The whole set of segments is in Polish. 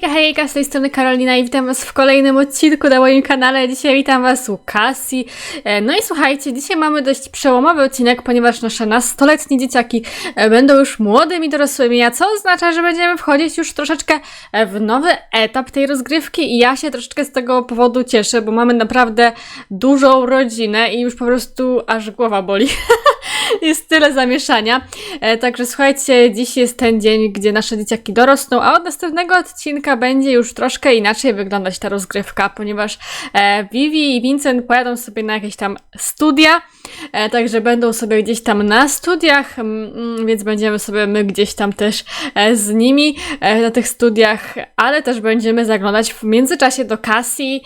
Hejka, hejka, z tej strony Karolina i witam was w kolejnym odcinku na moim kanale. Dzisiaj witam was u Cassie. E, No i słuchajcie, dzisiaj mamy dość przełomowy odcinek, ponieważ nasze nastoletnie dzieciaki e, będą już młodymi dorosłymi, a co oznacza, że będziemy wchodzić już troszeczkę e, w nowy etap tej rozgrywki i ja się troszeczkę z tego powodu cieszę, bo mamy naprawdę dużą rodzinę i już po prostu aż głowa boli. jest tyle zamieszania. E, także słuchajcie, dziś jest ten dzień, gdzie nasze dzieciaki dorosną, a od następnego odcinka będzie już troszkę inaczej wyglądać ta rozgrywka, ponieważ e, Vivi i Vincent pojadą sobie na jakieś tam studia, e, także będą sobie gdzieś tam na studiach, mm, mm, więc będziemy sobie my gdzieś tam też z nimi na tych studiach, ale też będziemy zaglądać w międzyczasie do Cassie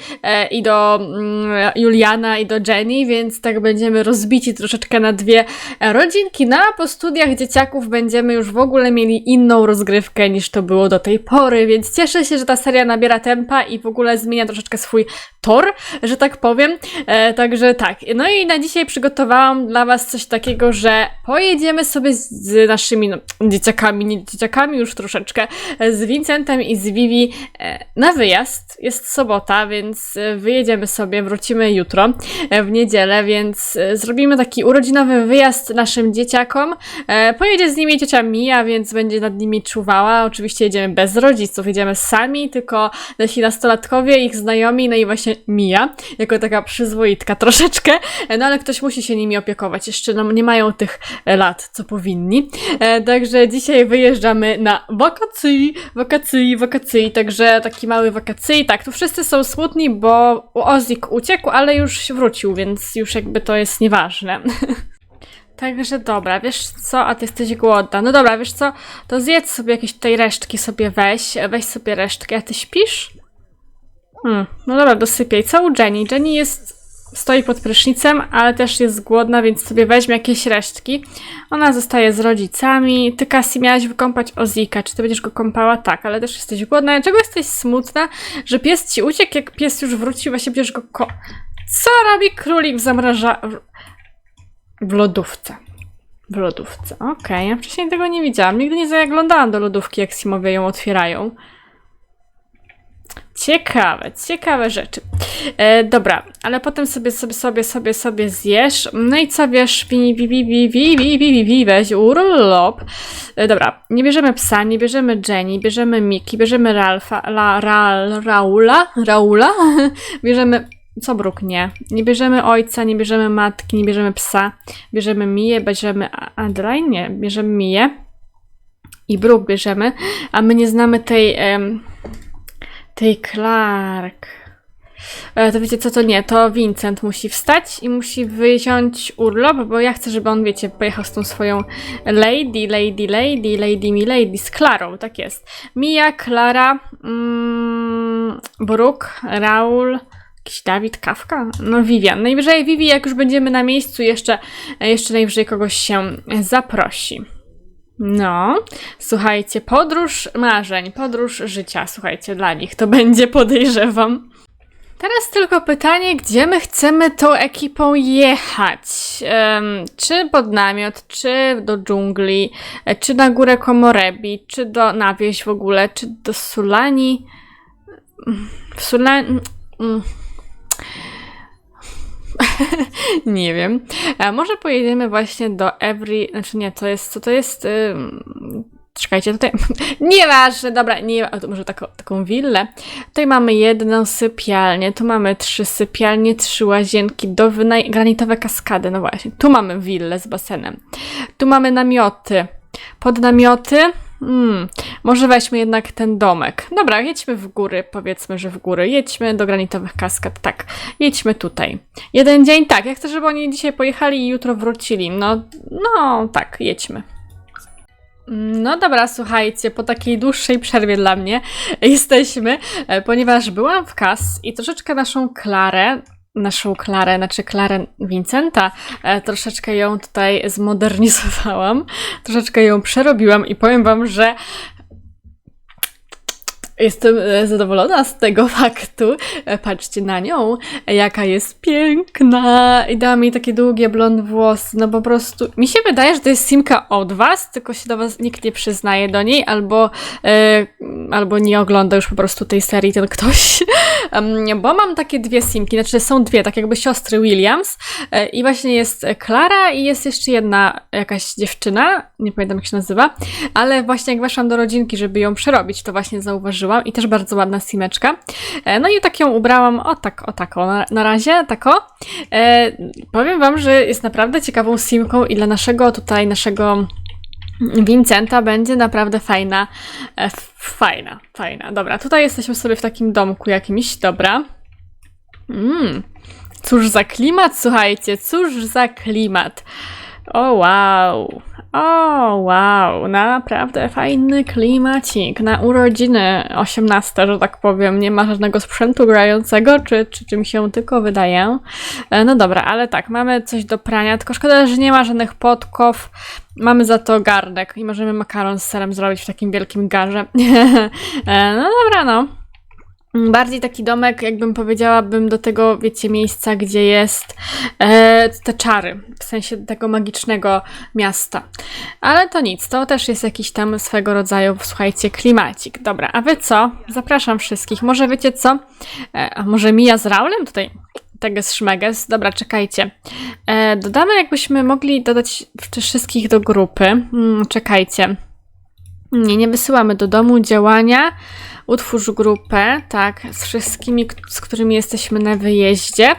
i do mm, Juliana i do Jenny, więc tak będziemy rozbici troszeczkę na dwie rodzinki. No a po studiach dzieciaków będziemy już w ogóle mieli inną rozgrywkę niż to było do tej pory, więc cieszę się, że ta seria nabiera tempa i w ogóle zmienia troszeczkę swój tor, że tak powiem. E, także tak. No i na dzisiaj przygotowałam dla Was coś takiego, że pojedziemy sobie z, z naszymi no, dzieciakami, nie dzieciakami już troszeczkę, e, z Vincentem i z Vivi e, na wyjazd. Jest sobota, więc e, wyjedziemy sobie, wrócimy jutro e, w niedzielę, więc e, zrobimy taki urodzinowy wyjazd naszym dzieciakom. E, Pojedzie z nimi ciocia Mia, więc będzie nad nimi czuwała. Oczywiście jedziemy bez rodziców, jedziemy sami, tylko nasi nastolatkowie, ich znajomi, no i właśnie Mia, jako taka przyzwoitka troszeczkę, E, no ale ktoś musi się nimi opiekować, jeszcze no, nie mają tych e, lat, co powinni. E, Także dzisiaj wyjeżdżamy na wakacje, wakacje, wakacje, także taki mały wakacje. Tak, tu wszyscy są smutni, bo Ozik uciekł, ale już wrócił, więc już jakby to jest nieważne. Także dobra, wiesz co, a ty jesteś głodna. No dobra, wiesz co, to zjedz sobie jakieś tutaj resztki sobie weź, weź sobie resztki, a ty śpisz? Hmm, no dobra, dosypiaj. Co u Jenny? Jenny jest, stoi pod prysznicem, ale też jest głodna, więc sobie weźmie jakieś resztki. Ona zostaje z rodzicami. Ty, Cassie, miałaś wykąpać Ozika. Czy ty będziesz go kąpała? Tak, ale też jesteś głodna. Dlaczego jesteś smutna, że pies ci uciekł, jak pies już wrócił, właśnie będziesz go ko... Co robi królik w zamraża... w lodówce? W lodówce, okej. Ja wcześniej tego nie widziałam. Nigdy nie zaglądałam do lodówki, jak Simowie ją otwierają. Ciekawe, ciekawe rzeczy. E, dobra, ale potem sobie, sobie, sobie, sobie, sobie zjesz. No i co wiesz, wi, wi, wi, wi, wi, wi, wi, wi, weź urlop. E, dobra, nie bierzemy psa, nie bierzemy Jenny, bierzemy Miki, bierzemy Ralfa, la, Ral, Raula, Raula, bierzemy co bruk nie. Nie bierzemy ojca, nie bierzemy matki, nie bierzemy psa. Bierzemy Miję, bierzemy Adeline, nie, bierzemy Miję. I bruk bierzemy, a my nie znamy tej, em, tej Clark. E, to wiecie co, to nie, to Vincent musi wstać i musi wyciąć urlop, bo ja chcę, żeby on, wiecie, pojechał z tą swoją lady, lady, lady, lady mi lady, z Klarą, tak jest. Mia, Klara, mm, Brooke, Raul, jakiś Dawid, Kawka? No Vivian. Najwyżej Vivi, jak już będziemy na miejscu, jeszcze, jeszcze najwyżej kogoś się zaprosi. No, słuchajcie, podróż marzeń, podróż życia, słuchajcie, dla nich to będzie, podejrzewam. Teraz tylko pytanie, gdzie my chcemy tą ekipą jechać? Em, czy pod namiot, czy do dżungli, e, czy na górę Komorebi, czy do, na wieś w ogóle, czy do Sulani? W Sulani... mm. nie wiem. E, może pojedziemy właśnie do Every... Znaczy nie, to jest... Co to jest? Ym... Czekajcie, tutaj... Nieważne, dobra, nie... A to może taką, taką willę. Tutaj mamy jedną sypialnię, tu mamy trzy sypialnie, trzy łazienki, do wynaj... granitowe kaskady, no właśnie. Tu mamy willę z basenem. Tu mamy namioty. Pod namioty... Hmm, może weźmy jednak ten domek. Dobra, jedźmy w góry, powiedzmy, że w góry. Jedźmy do granitowych kaskad, tak. Jedźmy tutaj. Jeden dzień, tak. Ja chcę, żeby oni dzisiaj pojechali i jutro wrócili. No, no, tak, jedźmy. No dobra, słuchajcie, po takiej dłuższej przerwie dla mnie jesteśmy, e, ponieważ byłam w kas i troszeczkę naszą Klarę, naszą Klarę, znaczy Klarę Vincenta, e, troszeczkę ją tutaj zmodernizowałam, troszeczkę ją przerobiłam i powiem wam, że Jestem e, zadowolona z tego faktu. E, Patrzcie na nią, e, jaka jest piękna. I dała mi takie długie blond włosy. No po prostu. Mi się wydaje, że to jest Simka od was, tylko się do was nikt nie przyznaje do niej, albo, e, albo nie ogląda już po prostu tej serii ten ktoś. Bo mam takie dwie Simki, znaczy są dwie, tak jakby siostry Williams. E, I właśnie jest Klara i jest jeszcze jedna jakaś dziewczyna, nie pamiętam jak się nazywa, ale właśnie jak weszłam do rodzinki, żeby ją przerobić, to właśnie zauważyłam i też bardzo ładna simeczka. E, No i tak ją ubrałam, o tak, o tak, o, na, razie, tako. E, powiem wam, że jest naprawdę ciekawą simką i dla naszego tutaj, naszego Vincenta będzie naprawdę fajna, e, fajna, fajna. Dobra, tutaj jesteśmy sobie w takim domku jakimś, dobra. Mm. Cóż za klimat, słuchajcie, cóż za klimat. O wow, o wow, naprawdę fajny klimacik na urodziny 18, że tak powiem. Nie ma żadnego sprzętu grającego, czy, czy, czy mi się tylko wydaje. E, No dobra, ale tak, mamy coś do prania, tylko szkoda, że nie ma żadnych podkow. Mamy za to garnek i możemy makaron z serem zrobić w takim wielkim garze. E, no dobra, no. Mm, Bardziej taki domek, jakbym powiedziała, bym do tego, wiecie, miejsca, gdzie jest e, te czary, w sensie tego magicznego miasta. Ale to nic, to też jest jakiś tam swego rodzaju, słuchajcie, klimacik. Dobra, a wy co? Zapraszam wszystkich. Może wiecie co? E, a może Mija z Raulem tutaj? Teges szmeges. Dobra, czekajcie. E, dodamy, jakbyśmy mogli dodać wszystkich do grupy. Mm, czekajcie. Nie, nie wysyłamy do domu działania. Utwórz grupę, tak, z wszystkimi, z którymi jesteśmy na wyjeździe.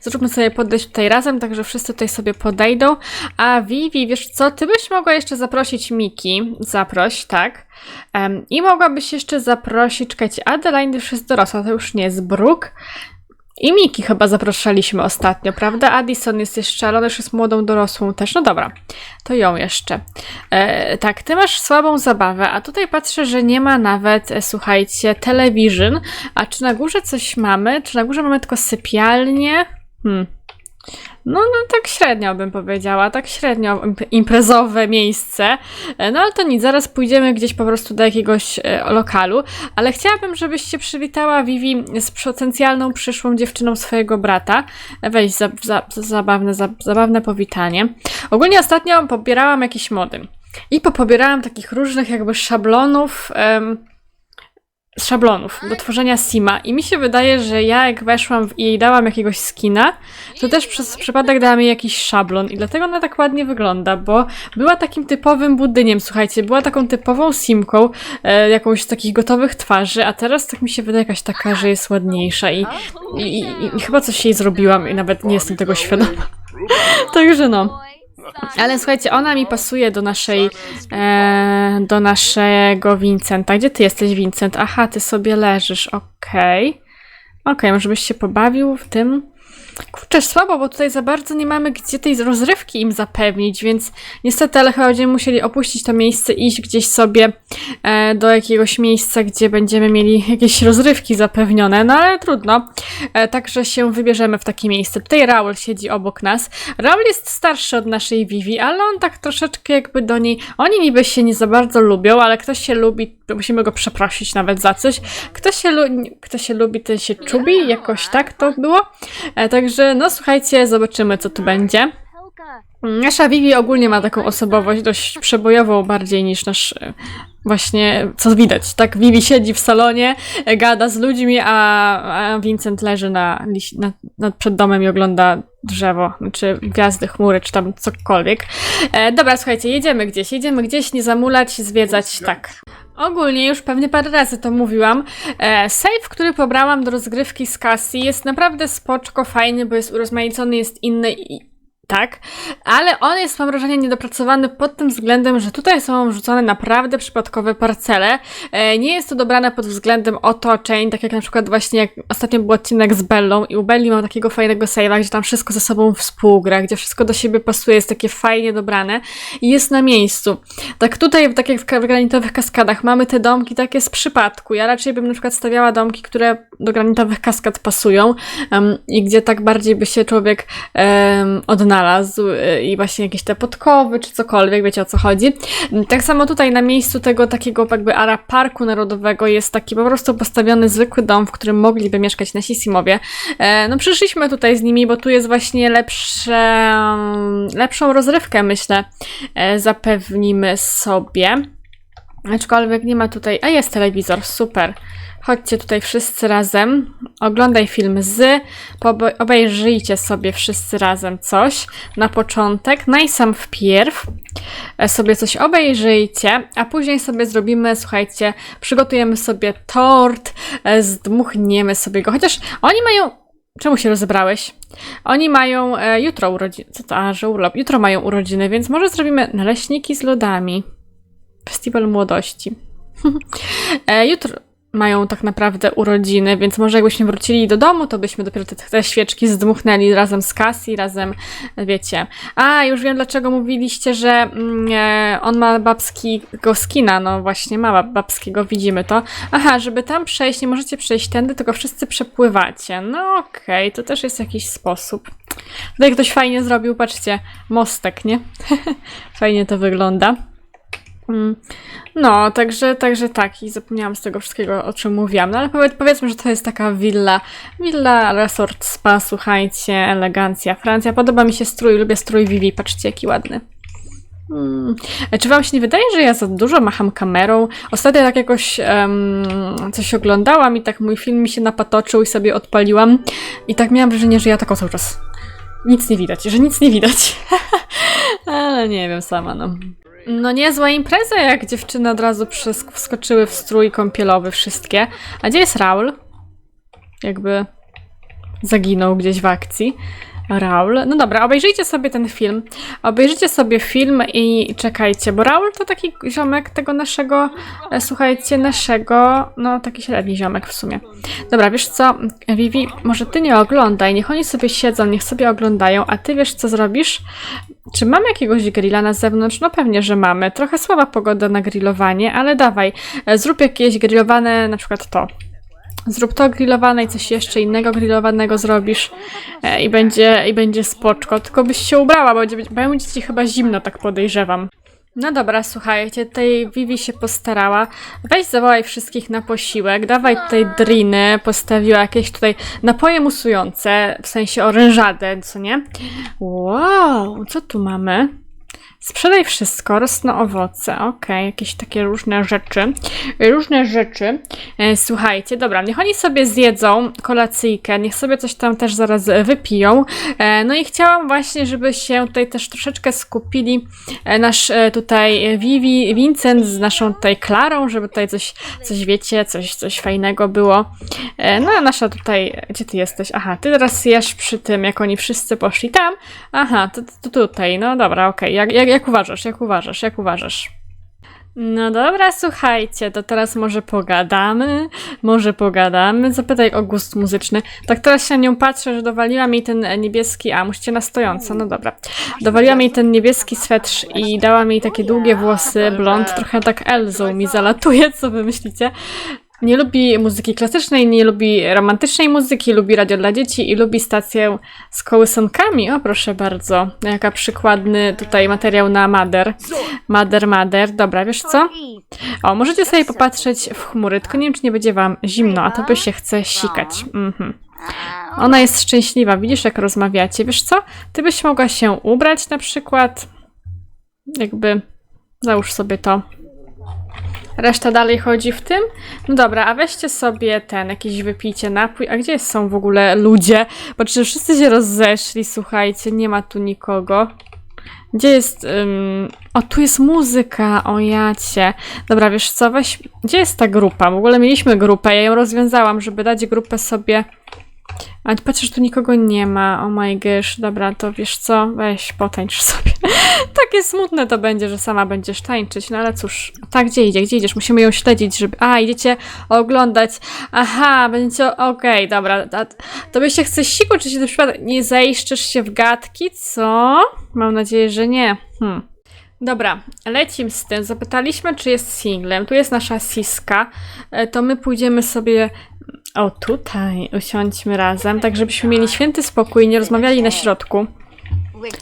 Zróbmy sobie podejść tutaj razem, tak że wszyscy tutaj sobie podejdą. A Vivi, wiesz co, ty byś mogła jeszcze zaprosić Miki. Zaproś, tak. Em, I mogłabyś jeszcze zaprosić, czekajcie, Adeline już jest dorosła, to już nie jest Brooke. I Miki chyba zapraszaliśmy ostatnio, prawda? Addison jest jeszcze, ale ona już jest młodą dorosłą też. No dobra, to ją jeszcze. E, tak, ty masz słabą zabawę, a tutaj patrzę, że nie ma nawet, e, słuchajcie, television. A czy na górze coś mamy? Czy na górze mamy tylko sypialnię? Hmm. No, no tak średnio bym powiedziała, tak średnio imp- imprezowe miejsce. E, No ale to nic, zaraz pójdziemy gdzieś po prostu do jakiegoś e, lokalu, ale chciałabym, żebyście przywitała Vivi z potencjalną przyszłą dziewczyną swojego brata. E, Weź, za, za, za, zabawne, za, zabawne powitanie. Ogólnie ostatnio pobierałam jakieś mody i popobierałam takich różnych jakby szablonów, em, z szablonów do tworzenia sima i mi się wydaje, że ja jak weszłam i jej dałam jakiegoś skina, to też przez przypadek dałam jej jakiś szablon i dlatego ona tak ładnie wygląda, bo była takim typowym budyniem, słuchajcie, była taką typową simką, e, jakąś z takich gotowych twarzy, a teraz tak mi się wydaje jakaś taka, że jest ładniejsza i, i, i, i chyba coś jej zrobiłam i nawet nie jestem tego świadoma. Także no. Ale słuchajcie, ona mi pasuje do naszej, e, do naszego Vincenta. Gdzie ty jesteś, Vincent? Aha, ty sobie leżysz, okej. Okej, może byś się pobawił w tym? Kurczę, słabo, bo tutaj za bardzo nie mamy gdzie tej rozrywki im zapewnić, więc niestety, ale chyba będziemy musieli opuścić to miejsce, iść gdzieś sobie e, do jakiegoś miejsca, gdzie będziemy mieli jakieś rozrywki zapewnione, no ale trudno. E, także się wybierzemy w takie miejsce. Tutaj Raul siedzi obok nas. Raul jest starszy od naszej Vivi, ale on tak troszeczkę jakby do niej. Oni niby się nie za bardzo lubią, ale ktoś się lubi, musimy go przeprosić nawet za coś. Kto się, lu- kto się lubi, ten się czubi, jakoś tak to było. E, także, no słuchajcie, zobaczymy, co tu będzie. Nasza Vivi ogólnie ma taką osobowość dość przebojową bardziej niż nasz e, właśnie, co widać, tak Vivi siedzi w salonie, e, gada z ludźmi, a, a Vincent leży na, na, na, przed domem i ogląda drzewo, czy gwiazdy, chmury, czy tam cokolwiek. E, dobra, słuchajcie, jedziemy gdzieś, jedziemy gdzieś, nie zamulać, zwiedzać, tak. Ogólnie już pewnie parę razy to mówiłam. E, save, który pobrałam do rozgrywki z Cassie jest naprawdę spoczko, fajny, bo jest urozmaicony, jest inny i tak, ale on jest, mam wrażenie, niedopracowany pod tym względem, że tutaj są wrzucone naprawdę przypadkowe parcele. E, nie jest to dobrane pod względem otoczeń, tak jak na przykład właśnie jak ostatnio był odcinek z Bellą i u Belli mam takiego fajnego save'a, gdzie tam wszystko ze sobą współgra, gdzie wszystko do siebie pasuje, jest takie fajnie dobrane i jest na miejscu. Tak tutaj, tak jak w granitowych kaskadach, mamy te domki takie z przypadku. Ja raczej bym na przykład stawiała domki, które do granitowych kaskad pasują em, i gdzie tak bardziej by się człowiek um, odnalazł znalazł y, i właśnie jakieś te podkowy czy cokolwiek, wiecie o co chodzi. Tak samo tutaj na miejscu tego takiego jakby ara parku narodowego jest taki po prostu postawiony zwykły dom, w którym mogliby mieszkać nasi Simowie. E, no przyszliśmy tutaj z nimi, bo tu jest właśnie lepsze, lepszą rozrywkę myślę e, zapewnimy sobie. Aczkolwiek nie ma tutaj. A jest telewizor, super. Chodźcie tutaj wszyscy razem. Oglądaj film z. Obejrzyjcie sobie wszyscy razem coś na początek. Najsam wpierw e, sobie coś obejrzyjcie, a później sobie zrobimy, słuchajcie, przygotujemy sobie tort, e, zdmuchniemy sobie go. Chociaż oni mają. Czemu się rozebrałeś? Oni mają e, jutro urodziny. Co to? A, że urlop. Jutro mają urodziny, więc może zrobimy naleśniki z lodami. Festiwal młodości. e, jutro mają tak naprawdę urodziny, więc może jakbyśmy wrócili do domu, to byśmy dopiero te, te świeczki zdmuchnęli razem z Cassie, razem, wiecie. A, już wiem dlaczego mówiliście, że mm, e, on ma babskiego skina, no właśnie ma bab- babskiego, widzimy to. Aha, żeby tam przejść, nie możecie przejść tędy, tylko wszyscy przepływacie. No okej, to też jest jakiś sposób. Tutaj ktoś fajnie zrobił, patrzcie, mostek, nie? fajnie to wygląda. Mm. No, także, także tak, i zapomniałam z tego wszystkiego, o czym mówiłam. No ale powiedz, powiedzmy, że to jest taka willa, willa, resort, spa, słuchajcie, elegancja. Francja, podoba mi się strój, lubię strój Vivi, patrzcie, jaki ładny. Hmm. Czy wam się nie wydaje, że ja za dużo macham kamerą? Ostatnio tak jakoś em, coś oglądałam i tak mój film mi się napatoczył i sobie odpaliłam i tak miałam wrażenie, że ja tak o cały czas nic nie widać, że nic nie widać. Ale nie wiem sama, no. No niezła impreza, jak dziewczyny od razu wskoczyły w strój kąpielowy wszystkie. A gdzie jest Raul? Jakby zaginął gdzieś w akcji. Raul. No dobra, obejrzyjcie sobie ten film. Obejrzyjcie sobie film i czekajcie, bo Raul to taki ziomek tego naszego, e, słuchajcie, naszego, no taki średni ziomek w sumie. Dobra, wiesz co, Vivi, może ty nie oglądaj, niech oni sobie siedzą, niech sobie oglądają, a ty wiesz co zrobisz? Czy mamy jakiegoś grilla na zewnątrz? No pewnie, że mamy. Trochę słaba pogoda na grillowanie, ale dawaj, e, zrób jakieś grillowane, na przykład to. Zrób to grillowane i coś jeszcze innego grillowanego zrobisz e, i będzie, i będzie spoczko. Tylko byś się ubrała, bo będzie, będzie ci chyba zimno, tak podejrzewam. No dobra, słuchajcie, tutaj Vivi się postarała. Weź zawołaj wszystkich na posiłek, dawaj tutaj driny, postawiła jakieś tutaj napoje musujące, w sensie orężadę, co nie? Wow, co tu mamy? Sprzedaj wszystko, rosną owoce, okej, jakieś takie różne rzeczy. Różne rzeczy. E, słuchajcie, dobra, niech oni sobie zjedzą kolacyjkę, niech sobie coś tam też zaraz wypiją. E, no i chciałam właśnie, żeby się tutaj też troszeczkę skupili e, nasz tutaj Vivi, Vincent z naszą tutaj Klarą, żeby tutaj coś, coś wiecie, coś, coś fajnego było. No a nasza tutaj, gdzie ty jesteś? Aha, ty teraz jesz przy tym, jak oni wszyscy poszli tam. Aha, to, to tutaj, no dobra, okej. Jak, jak, jak uważasz, jak uważasz, jak uważasz? No dobra, słuchajcie, to teraz może pogadamy, może pogadamy. Zapytaj o gust muzyczny. Tak teraz się na nią patrzę, że dowaliłam jej ten niebieski, a musicie na stojąco, no dobra. Dowaliłam jej ten niebieski swetrz i dałam jej takie długie włosy, blond, trochę tak Elzą mi zalatuje, co wy myślicie? Nie lubi muzyki klasycznej, nie lubi romantycznej muzyki, lubi radio dla dzieci i lubi stację z kołysankami. O, proszę bardzo. Jaka przykładny tutaj materiał na Mader. Mader, Mader. Dobra, wiesz co? O, możecie sobie popatrzeć w chmury, tylko nie wiem, czy nie będzie wam zimno, a to by się chce sikać. Mhm. Ona jest szczęśliwa, widzisz, jak rozmawiacie. Wiesz co? Ty byś mogła się ubrać na przykład. Jakby. Załóż sobie to. Reszta dalej chodzi w tym? No dobra, a weźcie sobie ten, jakiś wypijcie napój. A gdzie są w ogóle ludzie? Bo czy wszyscy się rozeszli, słuchajcie, nie ma tu nikogo. Gdzie jest... O, tu jest muzyka, o jacie. Dobra, wiesz co, weź... Gdzie jest ta grupa? W ogóle mieliśmy grupę, ja ją rozwiązałam, żeby dać grupę sobie... A patrz, że tu nikogo nie ma, oh my gosh. Dobra, to wiesz co, weź, potańcz sobie. Takie smutne to będzie, że sama będziesz tańczyć, no ale cóż. Tak, gdzie idzie, gdzie idziesz? Musimy ją śledzić, żeby... A, idziecie oglądać. Aha, będziecie... Okej, dobra. A, tobie się chce siku, czy się na przykład nie zaiszczysz się w gadki, co? Mam nadzieję, że nie. Hmm. Dobra, lecim z tym. Zapytaliśmy, czy jest singlem. Tu jest nasza Siska. E, To my pójdziemy sobie. O, tutaj usiądźmy razem, tak żebyśmy mieli święty spokój i nie rozmawiali na środku.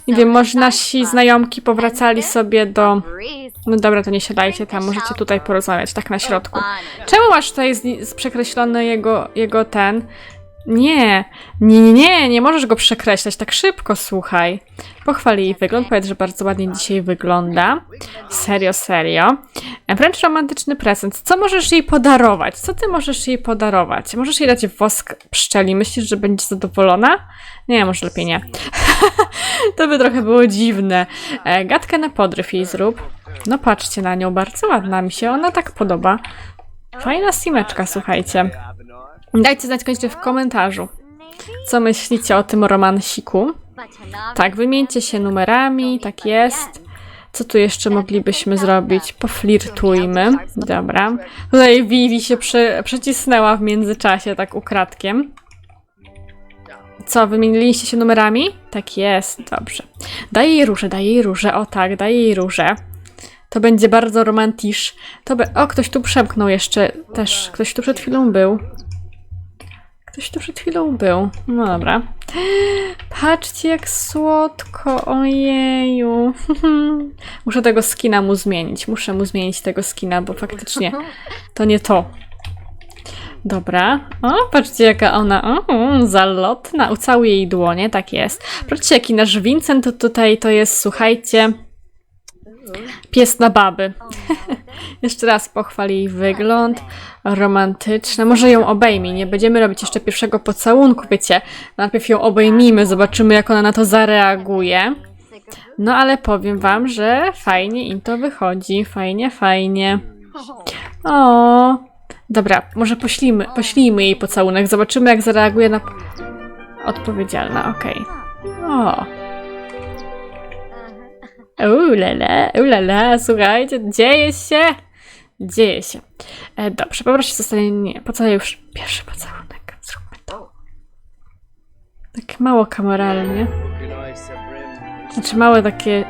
Nie wiem, może nasi znajomki powracali sobie do... No dobra, to nie siadajcie tam, możecie tutaj porozmawiać, tak na środku. Czemu masz tutaj z, z przekreślony jego, jego ten? Nie, nie, nie, nie, nie możesz go przekreślać tak szybko, słuchaj. Pochwal jej wygląd, powiedz, że bardzo ładnie dzisiaj wygląda. Serio, serio. Wręcz romantyczny prezent. Co możesz jej podarować? Co ty możesz jej podarować? Możesz jej dać wosk pszczeli. Myślisz, że będzie zadowolona? Nie, może lepiej nie. to by trochę było dziwne. E, gadkę na podryw jej zrób. No patrzcie na nią, bardzo ładna mi się, ona tak podoba. Fajna simeczka, słuchajcie. Dajcie znać koniecznie w komentarzu, co myślicie o tym romansiku. Tak, wymieńcie się numerami, tak jest. Co tu jeszcze moglibyśmy zrobić? Poflirtujmy. Dobra. Tutaj Vivi się prze, przecisnęła w międzyczasie, tak ukradkiem. Co, wymieniliście się numerami? Tak jest, dobrze. Daj jej różę, daj jej różę, o tak, daj jej różę. To będzie bardzo romantisz. To be... O, ktoś tu przemknął jeszcze też. Ktoś tu przed chwilą był. Ktoś tu przed chwilą był. No dobra. Patrzcie, jak słodko. Ojeju. Muszę tego skina mu zmienić. Muszę mu zmienić tego skina, bo faktycznie to nie to. Dobra. O, patrzcie, jaka ona. O, zalotna. Ucałuję jej dłonie, tak jest. Patrzcie, jaki nasz Vincent tutaj to jest, słuchajcie. Pies na baby. jeszcze raz pochwal jej wygląd. Romantyczne. Może ją obejmij. Nie będziemy robić jeszcze pierwszego pocałunku, wiecie. Najpierw ją obejmijmy, zobaczymy, jak ona na to zareaguje. No ale powiem wam, że fajnie im to wychodzi. Fajnie, fajnie. O. Dobra, może poślijmy, poślijmy jej pocałunek. Zobaczymy, jak zareaguje na. Odpowiedzialna, okej. O. Ulala, ulala, słuchajcie, dzieje się! Dzieje się. E, dobrze, poproszę zostanie. Nie, pocałuję już pierwszy pocałunek. Zróbmy to. Tak mało kameralnie. Znaczy małe takie.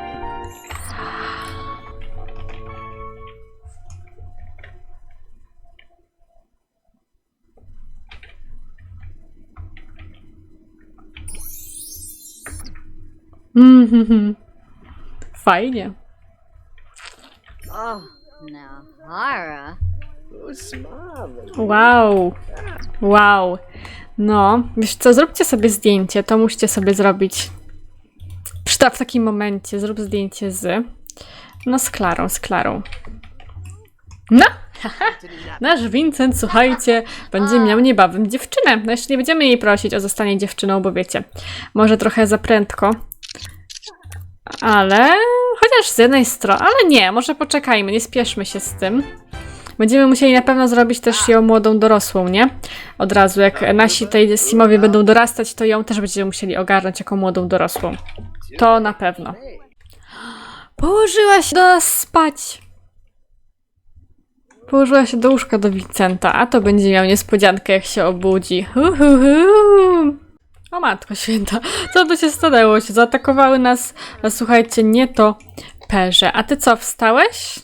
Mhm. Fajnie. Oh, Nahara. Wow. Wow. No, wiesz co, zróbcie sobie zdjęcie, to musicie sobie zrobić. Przyda w takim momencie, zrób zdjęcie z. No, z Klarą, z Klarą. No! Nasz Vincent, słuchajcie, będzie miał niebawem dziewczynę. No jeszcze nie będziemy jej prosić o zostanie dziewczyną, bo wiecie, może trochę za prędko. Ale chociaż z jednej strony, ale nie, może poczekajmy, nie spieszmy się z tym. Będziemy musieli na pewno zrobić też ją młodą dorosłą, nie? Od razu, jak nasi tej Simowie będą dorastać, to ją też będziemy musieli ogarnąć jako młodą dorosłą. To na pewno. Położyła się do nas spać. Położyła się do łóżka do Vincenta, a to będzie miał niespodziankę, jak się obudzi. Hu, hu, hu. O matko święta, co tu się stanęło? Się zaatakowały nas, słuchajcie, nie to perze. A ty co, wstałeś?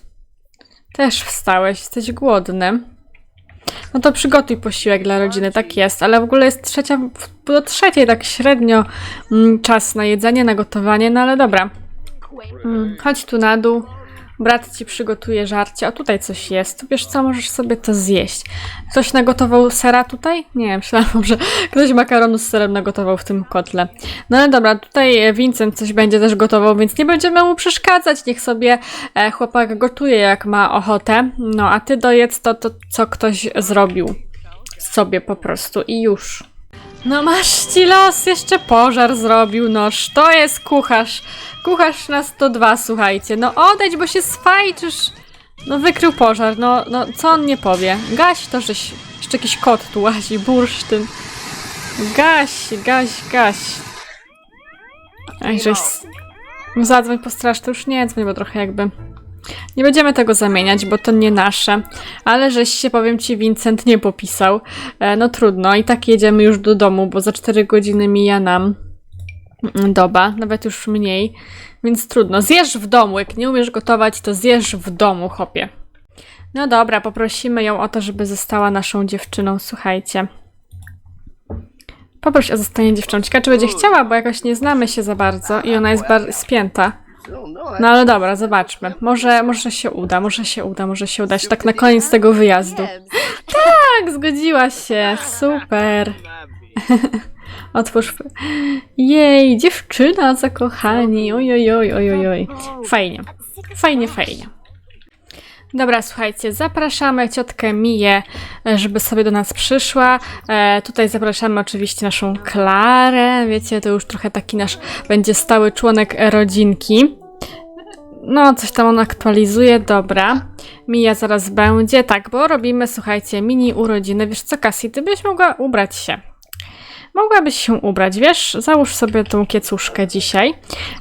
Też wstałeś, jesteś głodny. No to przygotuj posiłek dla rodziny, tak jest, ale w ogóle jest trzecia, do trzeciej tak średnio mm, czas na jedzenie, na gotowanie, no ale dobra. Mm, chodź tu na dół, brat ci przygotuje żarcie, a tutaj coś jest, wiesz co, możesz sobie to zjeść. Ktoś nagotował sera tutaj? Nie, myślałam, że ktoś makaronu z serem nagotował w tym kotle. No ale dobra, tutaj Vincent coś będzie też gotował, więc nie będziemy mu przeszkadzać. Niech sobie e, chłopak gotuje, jak ma ochotę. No a ty dojedz to, to, co ktoś zrobił sobie po prostu i już. No masz ci los, jeszcze pożar zrobił, noż to jest kucharz. Kucharz na 102, słuchajcie. No odejdź, bo się swajczysz. No wykrył pożar, no, no co on nie powie? Gaś to, żeś... Jeszcze jakiś kot tu łazi, bursztyn. Gaś, gaś, gaś. Ej, żeś... No zadzwoń po straż, to już nie dzwoń, bo trochę jakby... Nie będziemy tego zamieniać, bo to nie nasze. Ale żeś się, powiem ci, Vincent nie popisał. E, no trudno, i tak jedziemy już do domu, bo za 4 godziny mija nam mm, doba, nawet już mniej. Więc trudno. Zjesz w domu. Jak nie umiesz gotować, to zjesz w domu, chopie. No dobra, poprosimy ją o to, żeby została naszą dziewczyną. Słuchajcie. Poproś o zostanie dziewczączka, czy będzie chciała, bo jakoś nie znamy się za bardzo i ona jest bar- spięta. No ale dobra, zobaczmy. Może, może się uda, może się uda, może się udać tak na koniec tego wyjazdu. Tak, zgodziła się. Super. Otwórz. Jej, dziewczyna zakochani. Oj, oj, oj, oj, oj, oj. Fajnie. Fajnie, fajnie. Dobra, słuchajcie, zapraszamy ciotkę Miję, żeby sobie do nas przyszła. E, tutaj zapraszamy oczywiście naszą Klarę. Wiecie, to już trochę taki nasz będzie stały członek rodzinki. No, coś tam on aktualizuje, dobra. Mija zaraz będzie, tak, bo robimy, słuchajcie, mini urodziny. Wiesz co, Cassie, ty byś mogła ubrać się. Mogłabyś się ubrać, wiesz? Załóż sobie tą kiecuszkę dzisiaj,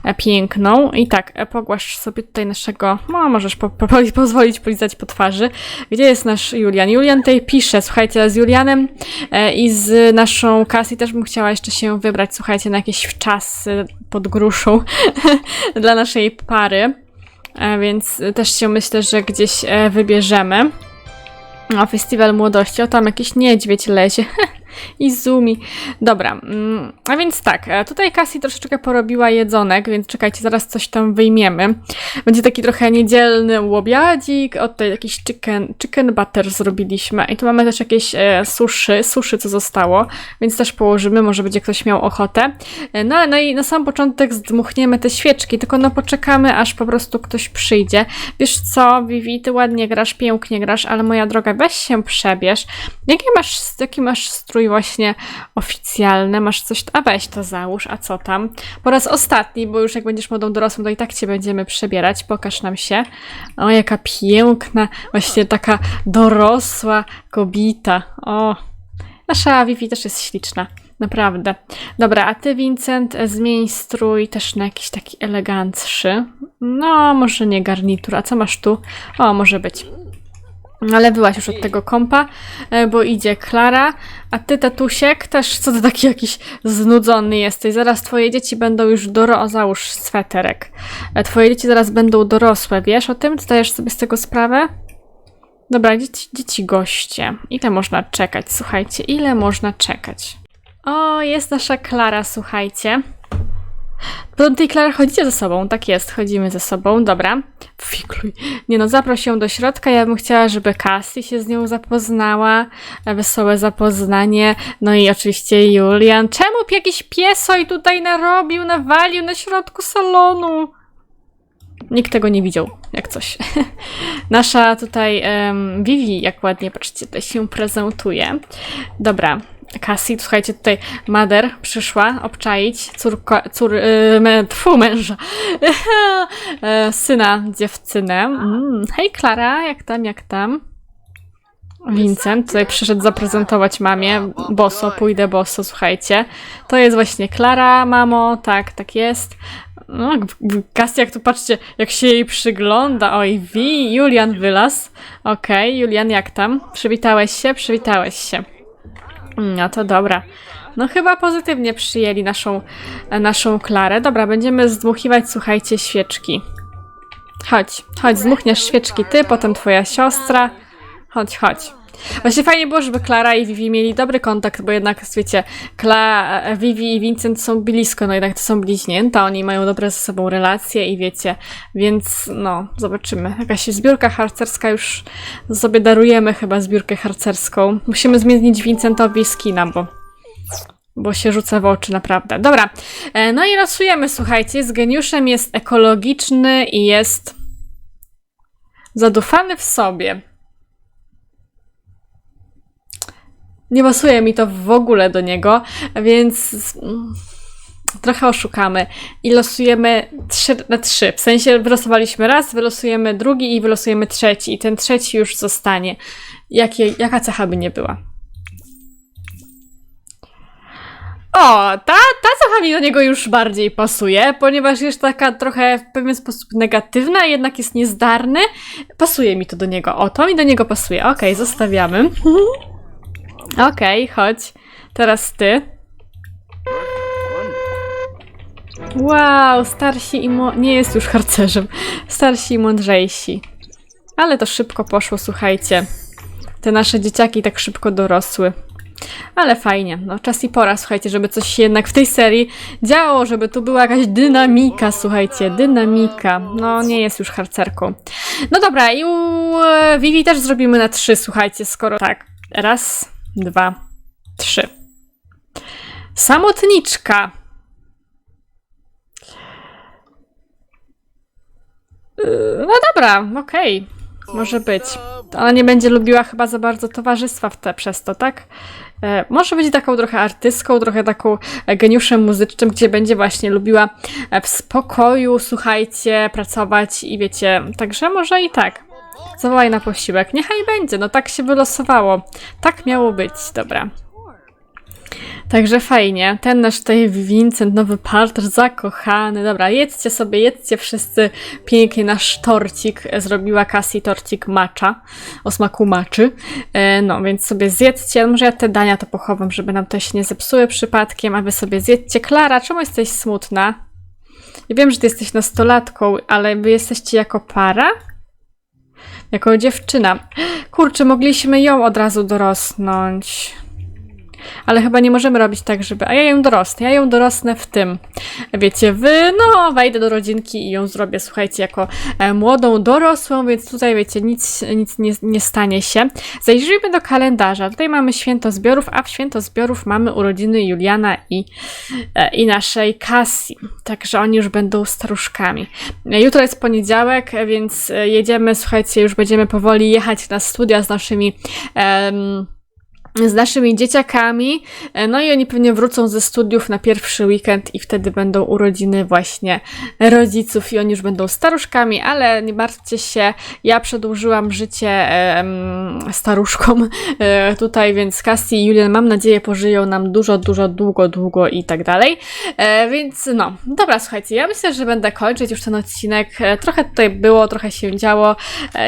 e, piękną. I tak, e, pogłasz sobie tutaj naszego, no możesz po, po, pozwolić polizać po twarzy. Gdzie jest nasz Julian? Julian tutaj pisze, słuchajcie, z Julianem e, i z naszą Cassie też bym chciała jeszcze się wybrać, słuchajcie, na jakieś wczasy pod gruszą dla naszej pary. E, więc też się myślę, że gdzieś e, wybierzemy. O, festiwal młodości. O, tam jakiś niedźwiedź lezie. Izumi. Dobra, mm, a więc tak, e, tutaj Cassie troszeczkę porobiła jedzonek, więc czekajcie, zaraz coś tam wyjmiemy. Będzie taki trochę niedzielny łobiadzik, o tutaj jakiś chicken, chicken butter zrobiliśmy i tu mamy też jakieś e, suszy, suszy co zostało, więc też położymy, może będzie ktoś miał ochotę. E, no, no i na sam początek zdmuchniemy te świeczki, tylko no poczekamy, aż po prostu ktoś przyjdzie. Wiesz co, Vivi, ty ładnie grasz, pięknie grasz, ale moja droga, weź się przebierz. Jaki masz, jaki masz strój właśnie oficjalny? Masz coś, a weź to załóż, a co tam? Po raz ostatni, bo już jak będziesz młodą dorosłą, to i tak cię będziemy przebierać, pokaż nam się. O, jaka piękna, właśnie taka dorosła kobieta. O, nasza Vivi też jest śliczna. Naprawdę. Dobra, a ty, Vincent, zmień strój też na jakiś taki elegancszy. No, może nie garnitur. A co masz tu? O, może być. Ale byłaś już od tego kompa, e, bo idzie Klara, a ty, tatusiek, też co ty taki jakiś znudzony jesteś. Zaraz twoje dzieci będą już doro... O, załóż sweterek. E, Twoje dzieci zaraz będą dorosłe, wiesz o tym? Zdajesz sobie z tego sprawę? Dobra, dzieci, dzieci goście. Ile można czekać? Słuchajcie, ile można czekać? O, jest nasza Klara, słuchajcie. Potem tej Klara chodzicie ze sobą, tak jest, chodzimy ze sobą, dobra. Fikluj. Nie no, zaproś ją do środka, ja bym chciała, żeby Cassie się z nią zapoznała, wesołe zapoznanie, no i oczywiście Julian. Czemu jakiś piesoj tutaj narobił, nawalił na środku salonu? Nikt tego nie widział, jak coś. Nasza tutaj em, Vivi, jak ładnie, patrzcie, tutaj się prezentuje. Dobra, Cassie, słuchajcie, tutaj Mader przyszła obczaić córka, cór, y, me, tfu, męża, e, syna dziewczynę. Mm, hej Klara, jak tam, jak tam? Vincent tutaj przyszedł zaprezentować mamie. Boso, pójdę boso, słuchajcie. To jest właśnie Klara, mamo, tak, tak jest. No, Cassie, jak tu patrzcie, jak się jej przygląda. Oj, Wi, Julian wylazł. Okej, Julian, jak tam? Przywitałeś się? Przywitałeś się. No to dobra. No chyba pozytywnie przyjęli naszą, naszą Klarę. Dobra, będziemy zdmuchiwać, słuchajcie, świeczki. Chodź, chodź, zdmuchniesz świeczki ty, potem twoja siostra. Chodź, chodź. Właśnie fajnie było, żeby Klara i Vivi mieli dobry kontakt, bo jednak, wiecie, Kla, Vivi i Vincent są blisko, no jednak to są bliźnięta, oni mają dobre ze sobą relacje i wiecie, więc no, zobaczymy. Jakaś zbiórka harcerska już sobie darujemy chyba zbiórkę harcerską. Musimy zmienić Vincentowi skina, bo bo się rzuca w oczy, naprawdę. Dobra, e, no i losujemy, słuchajcie, z geniuszem jest ekologiczny i jest zadufany w sobie. Nie pasuje mi to w ogóle do niego, więc mm, trochę oszukamy i losujemy trzy na trzy. W sensie wylosowaliśmy raz, wylosujemy drugi i wylosujemy trzeci. I ten trzeci już zostanie. Jakie, jaka cecha by nie była. O, ta, ta cecha mi do niego już bardziej pasuje, ponieważ jest taka trochę w pewien sposób negatywna, jednak jest niezdarny. Pasuje mi to do niego. O, to mi do niego pasuje. Okej, zostawiamy. Okej, chodź. Teraz ty. Wow, starsi i mo- nie jest już harcerzem. Starsi i mądrzejsi. Ale to szybko poszło, słuchajcie. Te nasze dzieciaki tak szybko dorosły. Ale fajnie, no czas i pora, słuchajcie, żeby coś się jednak w tej serii działo, żeby tu była jakaś dynamika, słuchajcie, dynamika. No nie jest już harcerką. No dobra, i u Vivi też zrobimy na trzy, słuchajcie, skoro tak. Raz, dwa, trzy. Samotniczka. Yy, No dobra, okej. Może być. Ona nie będzie lubiła chyba za bardzo towarzystwa w te, przez to, tak? E, może być taką trochę artystką, trochę taką geniuszem muzycznym, gdzie będzie właśnie lubiła e, w spokoju, słuchajcie, pracować i wiecie, także może i tak. Zawołaj na posiłek. Niechaj będzie, no tak się wylosowało. Tak miało być, dobra. Także fajnie. Ten nasz tutaj Vincent, nowy partner, zakochany. Dobra, jedzcie sobie, jedzcie wszyscy pięknie nasz torcik. Zrobiła Cassie torcik macza, o smaku maczy. E, no, więc sobie zjedzcie. Może ja te dania to pochowam, żeby nam to się nie zepsuły przypadkiem, a wy sobie zjedzcie. Klara, czemu jesteś smutna? Ja wiem, że ty jesteś nastolatką, ale wy jesteście jako para? Jako dziewczyna. Kurczę, mogliśmy ją od razu dorosnąć. Ale chyba nie możemy robić tak, żeby. A ja ją dorosnę. Ja ją dorosnę w tym. Wiecie, wy, no, wejdę do rodzinki i ją zrobię, słuchajcie, jako e, młodą dorosłą, więc tutaj, wiecie, nic, nic nie, nie stanie się. Zajrzyjmy do kalendarza. Tutaj mamy święto zbiorów, a w święto zbiorów mamy urodziny Juliana i, e, i naszej Cassie. Także oni już będą staruszkami. Jutro jest poniedziałek, więc e, jedziemy, słuchajcie, już będziemy powoli jechać na studia z naszymi. Z naszymi dzieciakami. E, No i oni pewnie wrócą ze studiów na pierwszy weekend i wtedy będą urodziny właśnie rodziców i oni już będą staruszkami, ale nie martwcie się, ja przedłużyłam życie staruszkom e, tutaj, więc Cassie i Julian mam nadzieję pożyją nam dużo, dużo, długo, długo i tak dalej. E, Więc no, dobra, słuchajcie, ja myślę, że będę kończyć już ten odcinek. Trochę tutaj było, trochę się działo.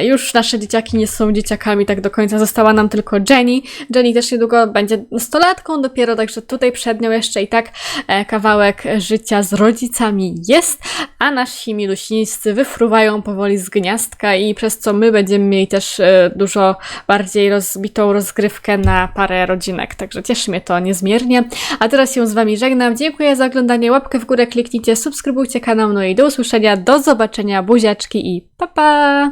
Już nasze dzieciaki nie są dzieciakami tak do końca, została nam tylko Jenny. Jenny też niedługo będzie nastolatką dopiero, także tutaj przed nią jeszcze i tak e, kawałek życia z rodzicami jest, a nasi milusińscy wyfruwają powoli z gniazdka i przez co my będziemy mieli też e, dużo bardziej rozbitą rozgrywkę na parę rodzinek, także cieszy mnie to niezmiernie. A teraz się z Wami żegnam, dziękuję za oglądanie, łapkę w górę kliknijcie, subskrybujcie kanał, no i do usłyszenia, do zobaczenia, buziaczki i pa pa!